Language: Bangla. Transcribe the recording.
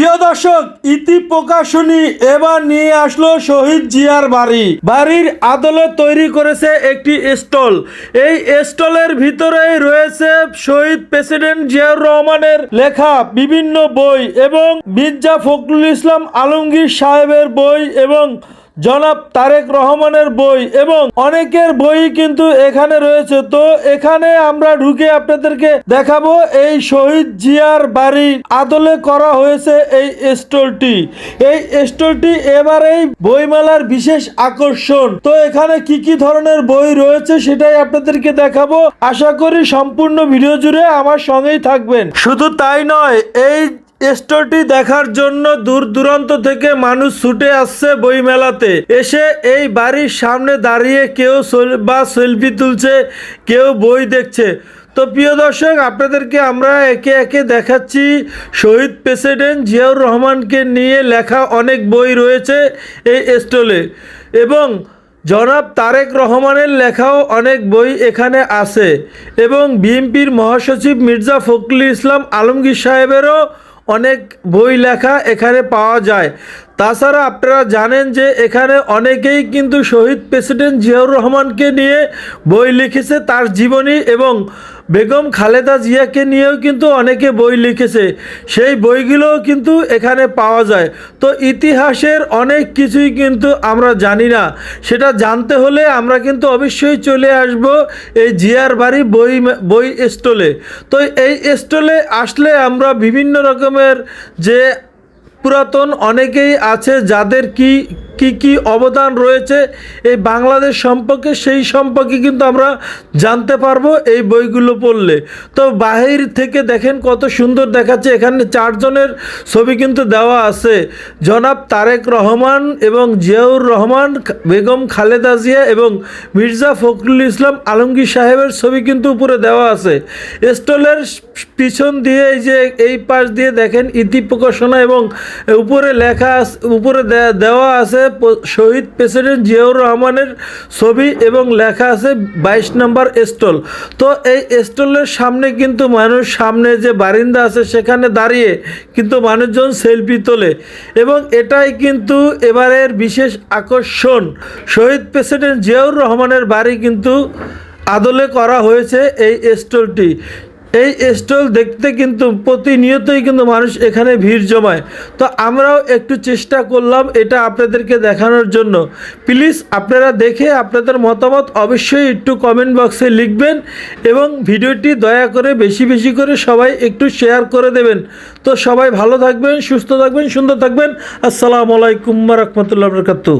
প্রিয় দর্শক, ইতি প্রকাশনী এবার নিয়ে আসলো শহীদ জিয়ার বাড়ি। বাড়ির আদলে তৈরি করেছে একটি স্টল। এই স্টলের ভিতরেই রয়েছে শহীদ প্রেসিডেন্ট জিয়াউর রহমানের লেখা বিভিন্ন বই এবং মির্জা ফখরুল ইসলাম আলমগীর সাহেবের বই এবং জনাব তারেক রহমানের বই এবং অনেকের বই কিন্তু এখানে রয়েছে। তো এখানে আমরা ঢুকে আপনাদেরকে দেখাবো এই শহীদ জিয়ার বাড়ি আদলে করা হয়েছে এই স্টলটি। এই স্টলটি এবার এই বইমেলার বিশেষ আকর্ষণ। তো এখানে কি কি ধরনের বই রয়েছে সেটাই আপনাদেরকে দেখাবো। আশা করি সম্পূর্ণ ভিডিও জুড়ে আমার সঙ্গেই থাকবেন। শুধু তাই নয়, এই স্টোরটি দেখার জন্য দূর দূরান্ত থেকে মানুষ ছুটে আসছে বইমেলাতে। এসে এই বাড়ির সামনে দাঁড়িয়ে কেউ বা সেলফি তুলছে, কেউ বই দেখছে। তো প্রিয় দর্শক, আপনাদেরকে আমরা একে একে দেখাচ্ছি। শহীদ প্রেসিডেন্ট জিয়াউর রহমানকে নিয়ে লেখা অনেক বই রয়েছে এই স্টলে। এবং জনাব তারেক রহমানের লেখাও অনেক বই এখানে আছে। এবং বিএনপির মহাসচিব মির্জা ফখরুল ইসলাম আলমগীর সাহেবেরও অনেক বই লেখা এখানে পাওয়া যায়। তাছাড়া আপনারা জানেন যে এখানে অনেকেই কিন্তু শহীদ প্রেসিডেন্ট জিয়াউর রহমানকে নিয়ে বই লিখেছে তার জীবনী এবং বেগম খালেদা জিয়াকে নিয়েও কিন্তু অনেকে বই লিখেছে। সেই বইগুলোও কিন্তু এখানে পাওয়া যায়। তো ইতিহাসের অনেক কিছুই কিন্তু আমরা জানি না। সেটা জানতে হলে আমরা কিন্তু অবশ্যই চলে আসব এই জিয়ার বাড়ি বই বই স্টলে। তো এই স্টলে আসলে আমরা বিভিন্ন রকমের যে পুরাতন অনেকেই আছে যাদের কি কি কি অবদান রয়েছে এই বাংলাদেশ সম্পর্কে, সেই সম্পর্কে কিন্তু আমরা জানতে পারব এই বইগুলো পড়লে। তো বাহির থেকে দেখেন কত সুন্দর দেখাচ্ছে, এখানে চারজনের ছবি কিন্তু দেওয়া আছে। জনাব তারেক রহমান এবং জিয়াউর রহমান, বেগম খালেদা জিয়া এবং মির্জা ফখরুল ইসলাম আলমগীর সাহেবের ছবি কিন্তু উপরে দেওয়া আছে। স্টলের পিছন দিয়ে এই যে এই পাশ দিয়ে দেখেন ইতি প্রকাশনা এবং উপরে লেখা উপরে দেওয়া আছে প- শহীদ প্রেসিডেন্ট জিয়াউর রহমানের ছবি এবং লেখা আছে বাইশ নম্বর স্টল। তো এই স্টলের সামনে কিন্তু মানুষ, সামনে যে বারিন্দা আছে সেখানে দাঁড়িয়ে কিন্তু মানুষজন সেলফি তোলে এবং এটাই কিন্তু এবারের বিশেষ আকর্ষণ। শহীদ প্রেসিডেন্ট জিয়াউর রহমানের বাড়ি কিন্তু আদলে করা হয়েছে এই স্টলটি। এই স্টল দেখতে কিন্তু প্রতিনিয়তই কিন্তু মানুষ এখানে ভিড় জমায়। তো আমরাও একটু চেষ্টা করলাম এটা আপনাদেরকে দেখানোর জন্য। প্লিজ আপনারা দেখে আপনাদের মতামত অবশ্যই একটু কমেন্ট বক্সে লিখবেন এবং ভিডিওটি দয়া করে বেশি বেশি করে সবাই একটু শেয়ার করে দেবেন। তো সবাই ভালো থাকবেন, সুস্থ থাকবেন, সুন্দর থাকবেন। আসসালামু আলাইকুম রহমতুল্লাহ বরকাতু